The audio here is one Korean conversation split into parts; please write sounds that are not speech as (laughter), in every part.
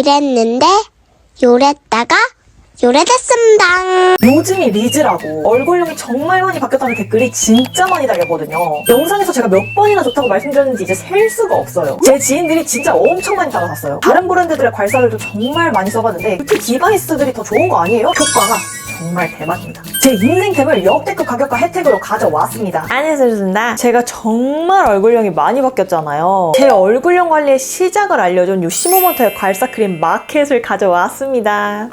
이랬는데 요랬다가 요래됐습니다. 요즘이 리즈라고 얼굴형이 정말 많이 바뀌었다는 댓글이 진짜 많이 달렸거든요. 영상에서 제가 몇 번이나 좋다고 말씀드렸는지 이제 셀 수가 없어요. 제 지인들이 진짜 엄청 많이 따라샀어요. 다른 브랜드들의 괄사들도 정말 많이 써봤는데 뷰티 디바이스들이 더 좋은 거 아니에요? 효과가 정말 대박입니다. 제 인생템을 역대급 가격과 혜택으로 가져왔습니다. 안녕하십니까. 제가 정말 얼굴형이 많이 바뀌었잖아요. 제 얼굴형 관리의 시작을 알려준 요 시모먼터의 괄사 크림 마켓을 가져왔습니다.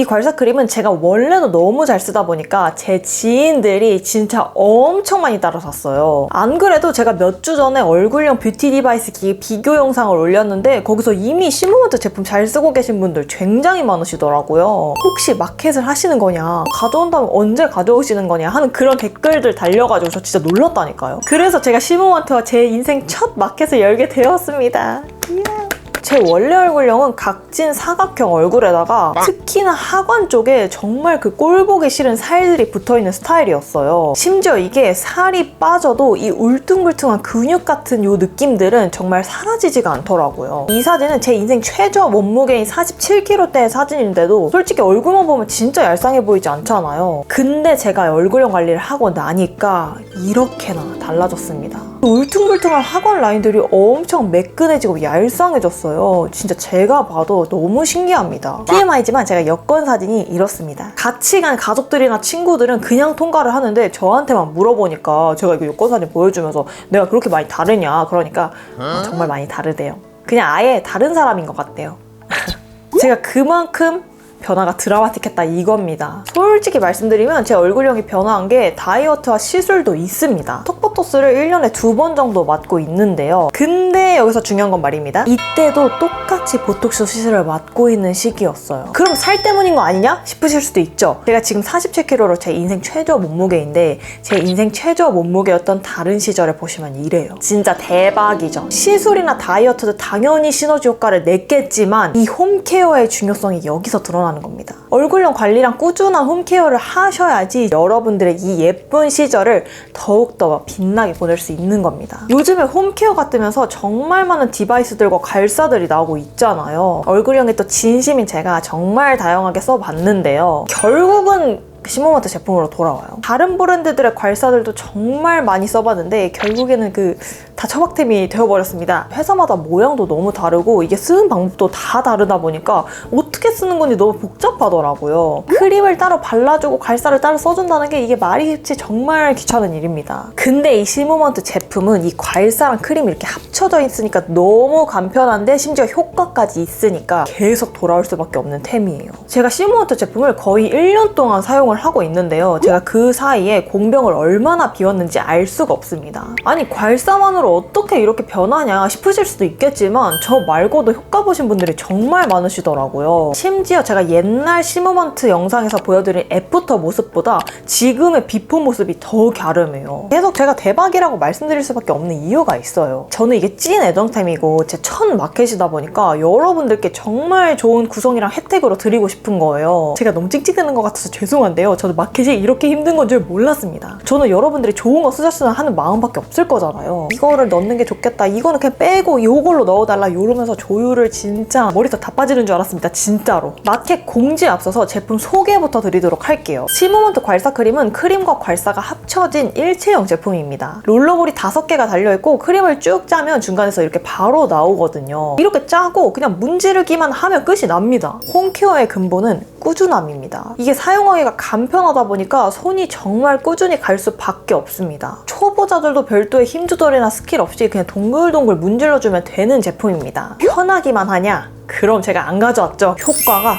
이 괄사 크림은 제가 원래도 너무 잘 쓰다 보니까 제 지인들이 진짜 엄청 많이 따라 샀어요. 안 그래도 제가 몇 주 전에 얼굴형 뷰티 디바이스 기계 비교 영상을 올렸는데 거기서 이미 시모먼트 제품 잘 쓰고 계신 분들 굉장히 많으시더라고요. 혹시 마켓을 하시는 거냐, 가져온다면 언제 가져오시는 거냐 하는 그런 댓글들 달려가지고 저 진짜 놀랐다니까요. 그래서 제가 시모먼트와 제 인생 첫 마켓을 열게 되었습니다. 이야. 제 원래 얼굴형은 각진 사각형 얼굴에다가 특히나 하관 쪽에 정말 그 꼴보기 싫은 살들이 붙어있는 스타일이었어요. 심지어 이게 살이 빠져도 이 울퉁불퉁한 근육 같은 요 느낌들은 정말 사라지지가 않더라고요. 이 사진은 제 인생 최저 몸무게인 47kg대의 사진인데도 솔직히 얼굴만 보면 진짜 얄쌍해 보이지 않잖아요. 근데 제가 얼굴형 관리를 하고 나니까 이렇게나 달라졌습니다. 울퉁불퉁한 하관 라인들이 엄청 매끈해지고 얄쌍해졌어요. 진짜 제가 봐도 너무 신기합니다. TMI지만 제가 여권 사진이 이렇습니다. 같이 간 가족들이나 친구들은 그냥 통과를 하는데 저한테만 물어보니까 제가 이거 여권 사진 보여주면서 내가 그렇게 많이 다르냐 그러니까 어, 정말 많이 다르대요. 그냥 아예 다른 사람인 것 같대요. (laughs) 제가 그만큼 변화가 드라마틱했다 이겁니다. 솔직히 말씀드리면 제 얼굴형이 변화한 게 다이어트와 시술도 있습니다. 턱보토스를 1년에 두 번 정도 맞고 있는데요. 근데 여기서 중요한 건 말입니다. 이때도 똑같이 보톡스 시술을 맞고 있는 시기였어요. 그럼 살 때문인 거 아니냐 싶으실 수도 있죠. 제가 지금 47kg로 제 인생 최저 몸무게인데 제 인생 최저 몸무게였던 다른 시절에 보시면 이래요. 진짜 대박이죠. 시술이나 다이어트도 당연히 시너지 효과를 냈겠지만 이 홈케어의 중요성이 여기서 드러나 는 겁니다. 얼굴형 관리랑 꾸준한 홈케어를 하셔야지 여러분들의 이 예쁜 시절을 더욱더 빛나게 보낼 수 있는 겁니다. 요즘에 홈케어가 뜨면서 정말 많은 디바이스들과 괄사들이 나오고 있잖아요. 얼굴형에 또 진심인 제가 정말 다양하게 써봤는데요. 결국은 시모마트 제품으로 돌아와요. 다른 브랜드들의 괄사들도 정말 많이 써봤는데 결국에는 그 다 처박템이 되어버렸습니다. 회사마다 모양도 너무 다르고 이게 쓰는 방법도 다 다르다 보니까 어떻게 쓰는 건지 너무 복잡하더라고요. 크림을 따로 발라주고 괄사를 따로 써준다는 게 이게 말이 쉽지 정말 귀찮은 일입니다. 근데 이 시모먼트 제품은 이 괄사랑 크림이 이렇게 합쳐져 있으니까 너무 간편한데 심지어 효과까지 있으니까 계속 돌아올 수밖에 없는 템이에요. 제가 시모먼트 제품을 거의 1년 동안 사용을 하고 있는데요. 제가 그 사이에 공병을 얼마나 비웠는지 알 수가 없습니다. 아니 괄사만으로 어떻게 이렇게 변하냐 싶으실 수도 있겠지만 저 말고도 효과 보신 분들이 정말 많으시더라고요. 심지어 제가 옛날 시모먼트 영상에서 보여드린 애프터 모습보다 지금의 비포 모습이 더 갸름해요. 계속 제가 대박이라고 말씀드릴 수밖에 없는 이유가 있어요. 저는 이게 찐 애정템이고 제 첫 마켓이다 보니까 여러분들께 정말 좋은 구성이랑 혜택으로 드리고 싶은 거예요. 제가 너무 찍찍대는 것 같아서 죄송한데 요. 저도 마켓이 이렇게 힘든 건 줄 몰랐습니다. 저는 여러분들이 좋은 거 쓰셨으면 하는 마음밖에 없을 거잖아요. 이거를 넣는 게 좋겠다. 이거는 그냥 빼고 이걸로 넣어달라. 이러면서 조율을 진짜 머리도 다 빠지는 줄 알았습니다. 진짜로. 마켓 공지에 앞서서 제품 소개부터 드리도록 할게요. 시모먼트 괄사 크림은 크림과 괄사가 합쳐진 일체형 제품입니다. 롤러볼이 5개가 달려있고 크림을 쭉 짜면 중간에서 이렇게 바로 나오거든요. 이렇게 짜고 그냥 문지르기만 하면 끝이 납니다. 홈케어의 근본은 꾸준함입니다. 이게 사용하기가 간편하다 보니까 손이 정말 꾸준히 갈 수밖에 없습니다. 초보자들도 별도의 힘 조절이나 스킬 없이 그냥 동글동글 문질러주면 되는 제품입니다. 편하기만 하냐? 그럼 제가 안 가져왔죠. 효과가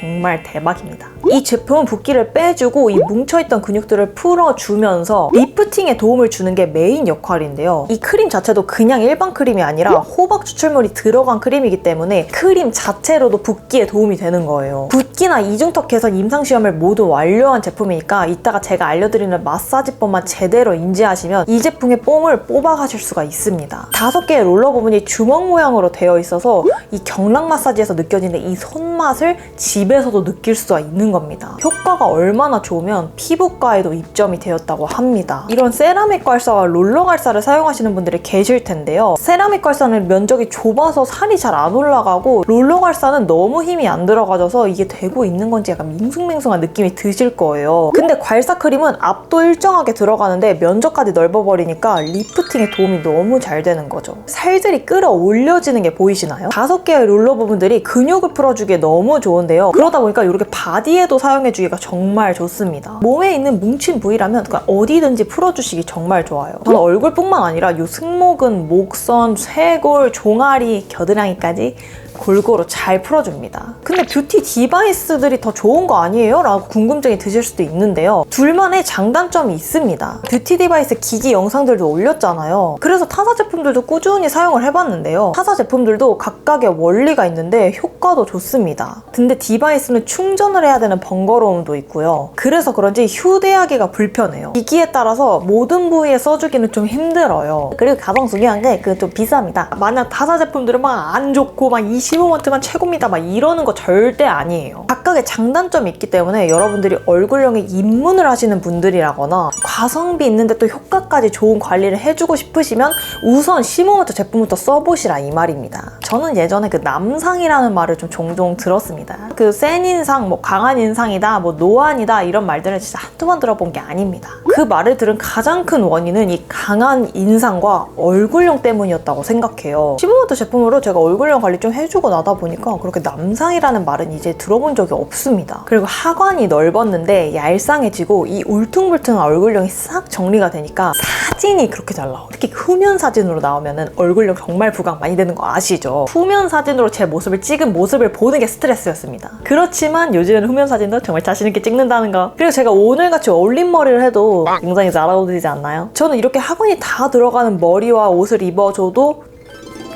정말 대박입니다. 이 제품은 붓기를 빼주고 이 뭉쳐있던 근육들을 풀어주면서 리 프팅에 도움을 주는 게 메인 역할인데요. 이 크림 자체도 그냥 일반 크림이 아니라 호박 추출물이 들어간 크림이기 때문에 크림 자체로도 붓기에 도움이 되는 거예요. 붓기나 이중턱 개선 임상시험을 모두 완료한 제품이니까 이따가 제가 알려드리는 마사지법만 제대로 인지하시면 이 제품의 뽕을 뽑아가실 수가 있습니다. 다섯 개의 롤러 부분이 주먹 모양으로 되어 있어서 이 경락 마사지에서 느껴지는 이 손맛을 집에서도 느낄 수가 있는 겁니다. 효과가 얼마나 좋으면 피부과에도 입점이 되었다고 합니다. 이런 세라믹 괄사와 롤러 괄사를 사용하시는 분들이 계실 텐데요. 세라믹 괄사는 면적이 좁아서 살이 잘 안 올라가고 롤러 괄사는 너무 힘이 안 들어가져서 이게 되고 있는 건지 약간 밍숭맹숭한 느낌이 드실 거예요. 근데 괄사 크림은 앞도 일정하게 들어가는데 면적까지 넓어버리니까 리프팅에 도움이 너무 잘 되는 거죠. 살들이 끌어올려지는 게 보이시나요? 다섯 개의 롤러 부분들이 근육을 풀어주기에 너무 좋은데요. 그러다 보니까 이렇게 바디에도 사용해주기가 정말 좋습니다. 몸에 있는 뭉친 부위라면 그냥 어디든지 풀어주시기 정말 좋아요. 저는 얼굴뿐만 아니라 이 승모근, 목선, 쇄골, 종아리, 겨드랑이까지 골고루 잘 풀어줍니다. 근데 뷰티 디바이스들이 더 좋은 거 아니에요? 라고 궁금증이 드실 수도 있는데요. 둘만의 장단점이 있습니다. 뷰티 디바이스 기기 영상들도 올렸잖아요. 그래서 타사 제품들도 꾸준히 사용을 해봤는데요. 타사 제품들도 각각의 원리가 있는데 효과도 좋습니다. 근데 디바이스는 충전을 해야 되는 번거로움도 있고요. 그래서 그런지 휴대하기가 불편해요. 기기에 따라서 모든 부위에 써주기는 좀 힘들어요. 그리고 가장 중요한 게 그 좀 비쌉니다. 만약 타사 제품들은 막 안 좋고 막 20, 15%만 최고입니다 막 이러는 거 절대 아니에요. 각각의 장단점이 있기 때문에 여러분들이 얼굴형에 입문을 하시는 분들이라거나 가성비 있는데 또 효과까지 좋은 관리를 해주고 싶으시면 우선 15% 제품부터 써보시라 이 말입니다. 저는 예전에 그 남상이라는 말을 좀 종종 들었습니다. 그 센 인상, 뭐 강한 인상이다, 뭐 노안이다 이런 말들을 진짜 한두 번 들어본 게 아닙니다. 그 말을 들은 가장 큰 원인은 이 강한 인상과 얼굴형 때문이었다고 생각해요. 15% 제품으로 제가 얼굴형 관리 좀 해주 고 나다 보니까 그렇게 남상이라는 말은 이제 들어본 적이 없습니다. 그리고 하관이 넓었는데 얄쌍해지고 이 울퉁불퉁한 얼굴형이 싹 정리가 되니까 사진이 그렇게 잘 나와요. 특히 후면 사진으로 나오면은 얼굴형 정말 부각 많이 되는 거 아시죠? 후면 사진으로 제 모습을 찍은 모습을 보는 게 스트레스였습니다. 그렇지만 요즘은 후면 사진도 정말 자신있게 찍는다는 거. 그리고 제가 오늘같이 어울린 머리를 해도 굉장히 잘 어울리지 않나요? 저는 이렇게 하관이 다 들어가는 머리와 옷을 입어줘도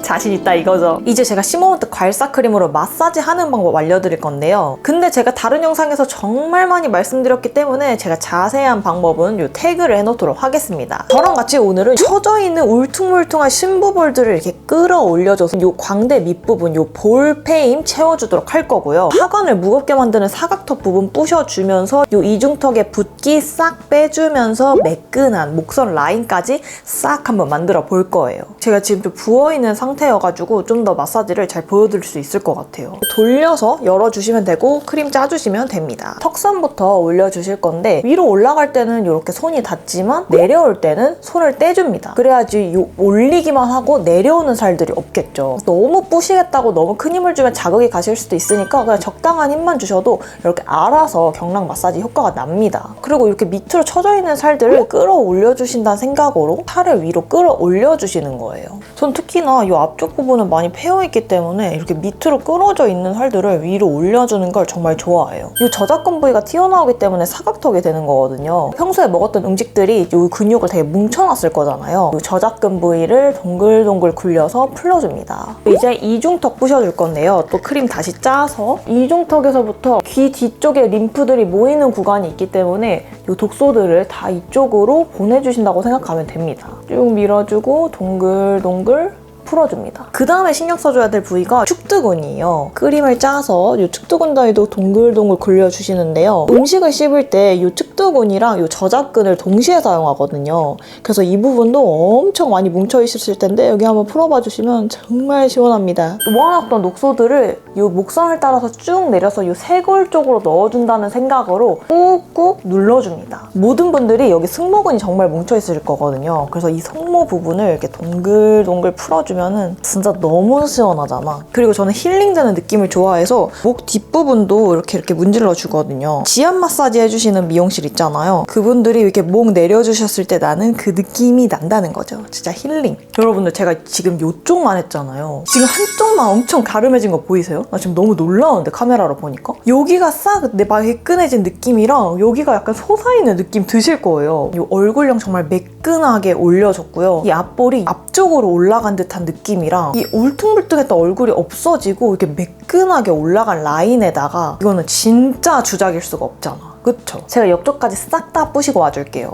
자신 있다 이거죠. 이제 제가 시모먼트 괄사 크림으로 마사지 하는 방법 알려드릴 건데요. 근데 제가 다른 영상에서 정말 많이 말씀드렸기 때문에 제가 자세한 방법은 이 태그를 해놓도록 하겠습니다. 저랑 같이 오늘은 처져 있는 울퉁불퉁한 심부볼들을 이렇게 끌어올려줘서 이 광대 밑부분, 이볼 페임 채워주도록 할 거고요. 하관을 무겁게 만드는 사각턱 부분 부셔주면서 이 이중턱의 붓기 싹 빼주면서 매끈한 목선 라인까지 싹 한번 만들어 볼 거예요. 제가 지금 좀 부어있는 상태 여가지고 좀 더 마사지를 잘 보여드릴 수 있을 것 같아요. 돌려서 열어주시면 되고 크림 짜주시면 됩니다. 턱선부터 올려주실 건데 위로 올라갈 때는 이렇게 손이 닿지만 내려올 때는 손을 떼줍니다. 그래야지 요 올리기만 하고 내려오는 살들이 없겠죠. 너무 뿌시겠다고 너무 큰 힘을 주면 자극이 가실 수도 있으니까 그냥 적당한 힘만 주셔도 이렇게 알아서 경락 마사지 효과가 납니다. 그리고 이렇게 밑으로 쳐져 있는 살들을 끌어올려 주신다는 생각으로 살을 위로 끌어올려 주시는 거예요. 전 특히나 이 앞쪽 부분은 많이 패여 있기 때문에 이렇게 밑으로 끌어져 있는 살들을 위로 올려주는 걸 정말 좋아해요. 이 저작근 부위가 튀어나오기 때문에 사각턱이 되는 거거든요. 평소에 먹었던 음식들이 이 근육을 되게 뭉쳐놨을 거잖아요. 이 저작근 부위를 동글동글 굴려서 풀어줍니다. 이제 이중턱 부셔줄 건데요. 또 크림 다시 짜서 이중턱에서부터 귀 뒤쪽에 림프들이 모이는 구간이 있기 때문에 이 독소들을 다 이쪽으로 보내주신다고 생각하면 됩니다. 쭉 밀어주고 동글동글 풀어줍니다. 그 다음에 신경 써줘야 될 부위가 축두근이에요. 크림을 짜서 이 축두근 다위도 동글동글 굴려주시는데요. 음식을 씹을 때 이 축두근이랑 이 저작근을 동시에 사용하거든요. 그래서 이 부분도 엄청 많이 뭉쳐있을 텐데 여기 한번 풀어봐 주시면 정말 시원합니다. 모아놨던 녹소들을 이 목선을 따라서 쭉 내려서 이 쇄골 쪽으로 넣어준다는 생각으로 꾹꾹 눌러줍니다. 모든 분들이 여기 승모근이 정말 뭉쳐있을 거거든요. 그래서 이 성모 부분을 이렇게 동글동글 풀어주면 은 진짜 너무 시원하잖아. 그리고 저는 힐링되는 느낌을 좋아해서 목 뒷부분도 이렇게 이렇게 문질러 주거든요. 지압 마사지 해주시는 미용실 있잖아요. 그분들이 이렇게 목 내려주셨을 때 나는 그 느낌이 난다는 거죠. 진짜 힐링. 여러분들 제가 지금 이쪽만 했잖아요. 지금 한쪽만 엄청 가름해진 거 보이세요? 나 지금 너무 놀라운데 카메라로 보니까 여기가 싹내 매끈해진 느낌이랑 여기가 약간 솟아있는 느낌 드실 거예요. 이 얼굴형 정말 매끈하게 올려줬고요. 이 앞볼이 앞쪽으로 올라간 듯한 느낌이랑 이 울퉁불퉁했던 얼굴이 없어지고 이렇게 매끈하게 올라간 라인에다가 이거는 진짜 주작일 수가 없잖아. 그쵸? 제가 옆쪽까지 싹 다 뿌시고 와줄게요.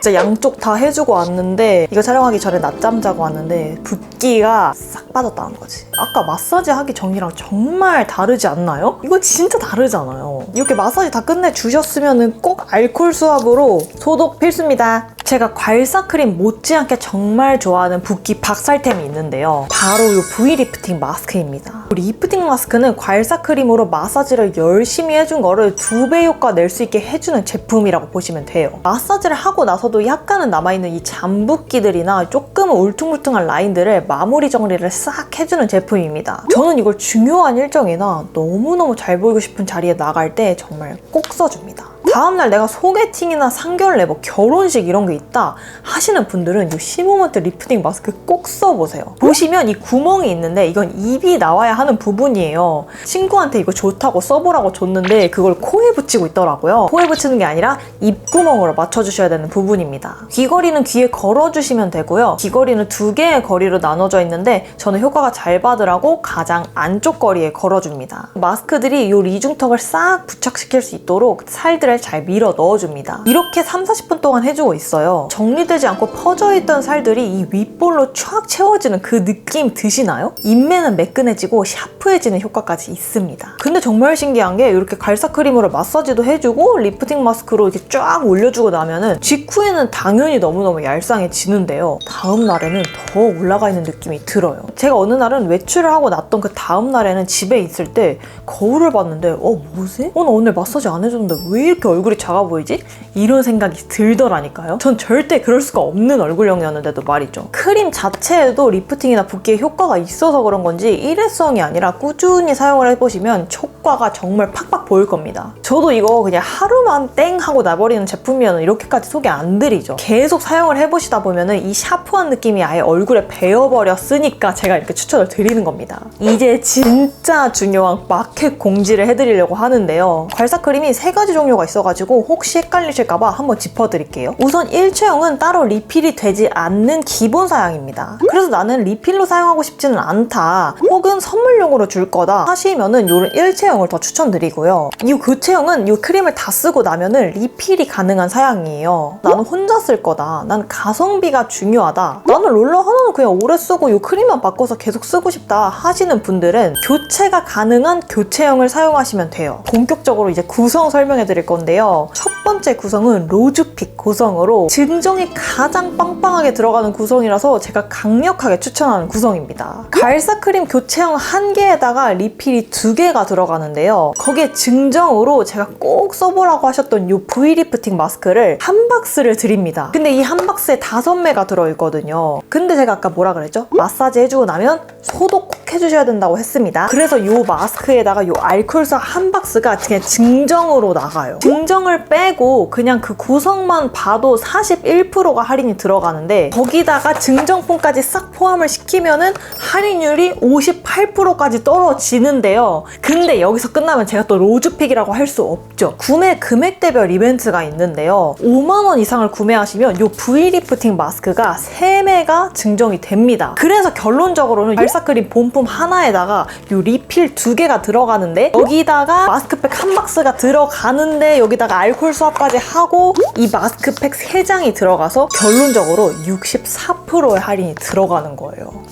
진짜 양쪽 다 해주고 왔는데 이거 촬영하기 전에 낮잠 자고 왔는데 붓기가 싹 빠졌다는 거지. 아까 마사지 하기 전이랑 정말 다르지 않나요? 이거 진짜 다르잖아요. 이렇게 마사지 다 끝내 주셨으면 꼭 알콜 수압으로 소독 필수입니다. 제가 괄사크림 못지않게 정말 좋아하는 붓기 박살템이 있는데요. 바로 이 V 리프팅 마스크입니다. 리프팅 마스크는 괄사크림으로 마사지를 열심히 해준 거를 두 배 효과 낼 수 있게 해주는 제품이라고 보시면 돼요. 마사지를 하고 나서도 약간은 남아있는 이 잔붓기들이나 조금 울퉁불퉁한 라인들을 마무리 정리를 싹 해주는 제품입니다. 저는 이걸 중요한 일정이나 너무너무 잘 보이고 싶은 자리에 나갈 때 정말 꼭 써줍니다. 다음날 내가 소개팅이나 상견례, 뭐 결혼식 이런 게 있다 하시는 분들은 이 시모먼트 리프팅 마스크 꼭 써보세요. 보시면 이 구멍이 있는데 이건 입이 나와야 하는 부분이에요. 친구한테 이거 좋다고 써보라고 줬는데 그걸 코에 붙이고 있더라고요. 코에 붙이는 게 아니라 입구멍으로 맞춰주셔야 되는 부분입니다. 귀걸이는 귀에 걸어주시면 되고요. 귀걸이는 두 개의 거리로 나눠져 있는데 저는 효과가 잘 받으라고 가장 안쪽 거리에 걸어줍니다. 마스크들이 이 이중턱을 싹 부착시킬 수 있도록 살들 을 잘 밀어 넣어줍니다. 이렇게 3, 40분 동안 해주고 있어요. 정리되지 않고 퍼져있던 살들이 이 윗볼로 촥 채워지는 그 느낌 드시나요? 인매는 매끈해지고 샤프해지는 효과까지 있습니다. 근데 정말 신기한 게 이렇게 갈사 크림으로 마사지도 해주고 리프팅 마스크로 이렇게 쫙 올려주고 나면은 직후에는 당연히 너무너무 얄쌍해지는데요. 다음 날에는 더 올라가 있는 느낌이 들어요. 제가 어느 날은 외출을 하고 났던 그 다음 날에는 집에 있을 때 거울을 봤는데 어 뭐지? 어나 오늘 마사지 안 해줬는데 왜 이렇게 얼굴이 작아 보이지? 이런 생각이 들더라니까요. 전 절대 그럴 수가 없는 얼굴형이었는데도 말이죠. 크림 자체에도 리프팅이나 붓기에 효과가 있어서 그런 건지 일회성이 아니라 꾸준히 사용을 해보시면 효과가 정말 팍팍 보일 겁니다. 저도 이거 그냥 하루만 땡 하고 나버리는 제품이면 이렇게까지 소개 안 드리죠. 계속 사용을 해보시다 보면 은 이 샤프한 느낌이 아예 얼굴에 배어버렸으니까 제가 이렇게 추천을 드리는 겁니다. 이제 진짜 중요한 마켓 공지를 해드리려고 하는데요. 괄사크림이 세 가지 종류가 있어가지고 혹시 헷갈리실까봐 한번 짚어드릴게요. 우선 일체형은 따로 리필이 되지 않는 기본 사양입니다. 그래서 나는 리필로 사용하고 싶지는 않다. 혹은 선물용으로 줄 거다 하시면은 이런 일체형 을 더 추천드리고요. 이 교체형은 이 크림을 다 쓰고 나면은 리필이 가능한 사양이에요. 나는 혼자 쓸 거다. 난 가성비가 중요하다. 나는 롤러 하나는 그냥 오래 쓰고 이 크림만 바꿔서 계속 쓰고 싶다 하시는 분들은 교체가 가능한 교체형을 사용하시면 돼요. 본격적으로 이제 구성 설명해 드릴 건데요. 첫 번째 구성은 로즈픽 구성으로 증정이 가장 빵빵하게 들어가는 구성이라서 제가 강력하게 추천하는 구성입니다. 갈사 크림 교체형 한 개에다가 리필이 두 개가 들어가는 데요. 거기에 증정으로 제가 꼭 써보라고 하셨던 이 V 리프팅 마스크를 한 박스를 드립니다. 근데 이 한 박스에 다섯 매가 들어있거든요. 근데 제가 아까 뭐라 그랬죠? 마사지 해주고 나면 소독 꼭 해주셔야 된다고 했습니다. 그래서 이 마스크에다가 이 알콜수 한 박스가 그냥 증정으로 나가요. 증정을 빼고 그냥 그 구성만 봐도 41%가 할인이 들어가는데 거기다가 증정품까지 싹 포함을 시키면은 할인율이 58%까지 떨어지는데요. 근데 여기서 끝나면 제가 또 로즈픽이라고 할 수 없죠. 구매 금액대별 이벤트가 있는데요. 5만 원 이상을 구매하시면 이 V 리프팅 마스크가 3매가 증정이 됩니다. 그래서 결론적으로는 발사크림 본품 하나에다가 이 리필 두 개가 들어가는데 여기다가 마스크팩 한 박스가 들어가는데 여기다가 알콜 수압까지 하고 이 마스크팩 3장이 들어가서 결론적으로 64%의 할인이 들어가는 거예요.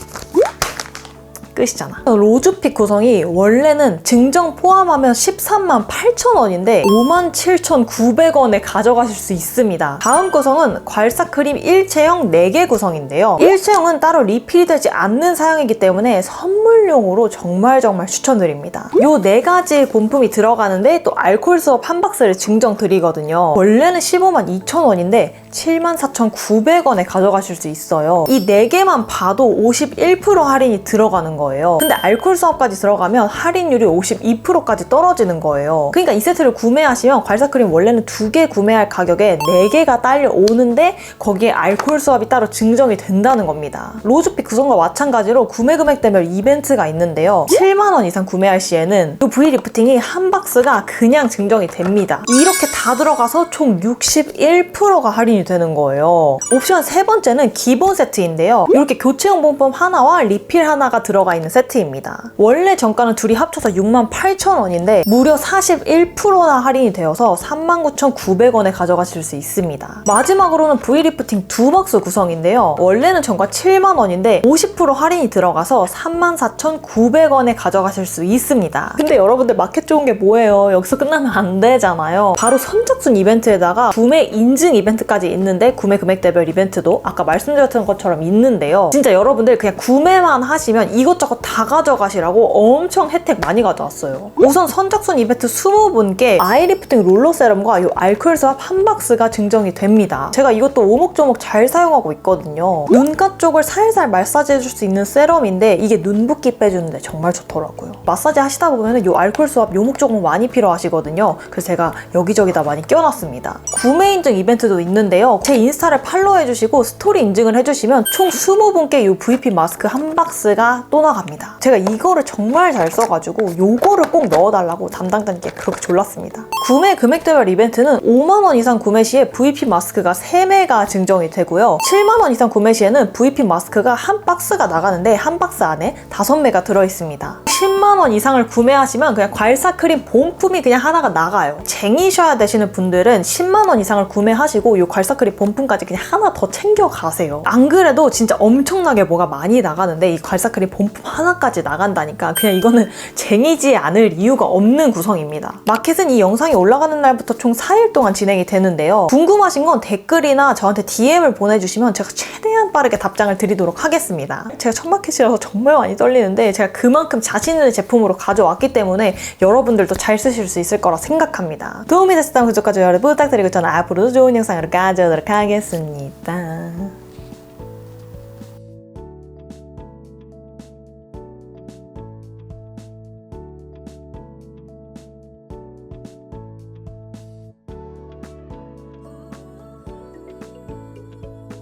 끝이잖아. 로즈픽 구성이 원래는 증정 포함하면 13만 8천 원인데 5만 7,900원에 가져가실 수 있습니다. 다음 구성은 괄사 크림 일체형 4개 구성인데요. 일체형은 따로 리필이 되지 않는 사양이기 때문에 선물용으로 정말 정말 추천드립니다. 이네 가지 본품이 들어가는데 또 알콜 수업 한 박스를 증정 드리거든요. 원래는 15만 2천 원인데 7만 4,900원에 가져가실 수 있어요. 이 4개만 봐도 51% 할인이 들어가는 거예요. 근데 알콜 수업까지 들어가면 할인율이 52%까지 떨어지는 거예요. 그러니까 이 세트를 구매하시면 괄사크림 원래는 2개 구매할 가격에 4개가 딸려오는데 거기에 알콜 수압이 따로 증정이 된다는 겁니다. 로즈픽 구성과 마찬가지로 구매 금액 대별 이벤트가 있는데요. 7만 원 이상 구매할 시에는 이 V 리프팅이 한 박스가 그냥 증정이 됩니다. 이렇게 다 들어가서 총 61%가 할인이 되는 거예요. 옵션 세 번째는 기본 세트인데요. 이렇게 교체용 본품 하나와 리필 하나가 들어가 있는 세트입니다. 원래 정가는 둘이 합쳐서 68,000원인데 무려 41%나 할인이 되어서 39,900원에 가져가실 수 있습니다. 마지막으로는 V리프팅 두 박스 구성인데요. 원래는 정가 7만원인데 50% 할인이 들어가서 34,900원에 가져가실 수 있습니다. 근데 여러분들 마켓 좋은 게 뭐예요? 여기서 끝나면 안 되잖아요. 바로 선착순 이벤트에다가 구매 인증 이벤트까지 있는데 구매 금액 대별 이벤트도 아까 말씀드렸던 것처럼 있는데요. 진짜 여러분들 그냥 구매만 하시면 이것저것 다 가져가시라고 엄청 혜택 많이 가져왔어요. 우선 선착순 이벤트 20분께 아이리프팅 롤러 세럼과 이 알코올 수압 한 박스가 증정이 됩니다. 제가 이것도 오목조목 잘 사용하고 있거든요. 눈가 쪽을 살살 마사지 해줄 수 있는 세럼인데 이게 눈 붓기 빼주는데 정말 좋더라고요. 마사지 하시다 보면 이 알코올 수압 요목조목 많이 필요하시거든요. 그래서 제가 여기저기다 많이 껴놨습니다. 구매 인증 이벤트도 있는데요. 제 인스타를 팔로우해주시고 스토리 인증을 해주시면 총 20분께 이 VP 마스크 한 박스가 또 나갑니다. 제가 이거를 정말 잘 써가지고 요거를 꼭 넣어달라고 담당자님께 그렇게 졸랐습니다. 구매 금액대별 이벤트는 5만원 이상 구매 시에 VP 마스크가 3매가 증정이 되고요. 7만원 이상 구매 시에는 VP 마스크가 한 박스가 나가는데 한 박스 안에 5매가 들어있습니다. 10만원 이상을 구매하시면 그냥 괄사 크림 본품이 그냥 하나가 나가요. 쟁이셔야 되시는 분들은 10만원 이상을 구매하시고 이 괄사 크림 본품까지 그냥 하나 더 챙겨 가세요. 안 그래도 진짜 엄청나게 뭐가 많이 나가는데 이 괄사 크림 본품 하나까지 나간다니까 그냥 이거는 (laughs) 쟁이지 않을 이유가 없는 구성입니다. 마켓은 이 영상이 올라가는 날부터 총 4일 동안 진행이 되는데요. 궁금하신 건 댓글이나 저한테 DM을 보내주시면 제가 최대한 빠르게 답장을 드리도록 하겠습니다. 제가 첫 마켓이라서 정말 많이 떨리는데 제가 그만큼 자신 있는 제품으로 가져왔기 때문에 여러분들도 잘 쓰실 수 있을 거라 생각합니다. 도움이 됐다면 구독과 좋아요를 부탁드리고 저는 앞으로도 좋은 영상으로 가져오도록 하겠습니다.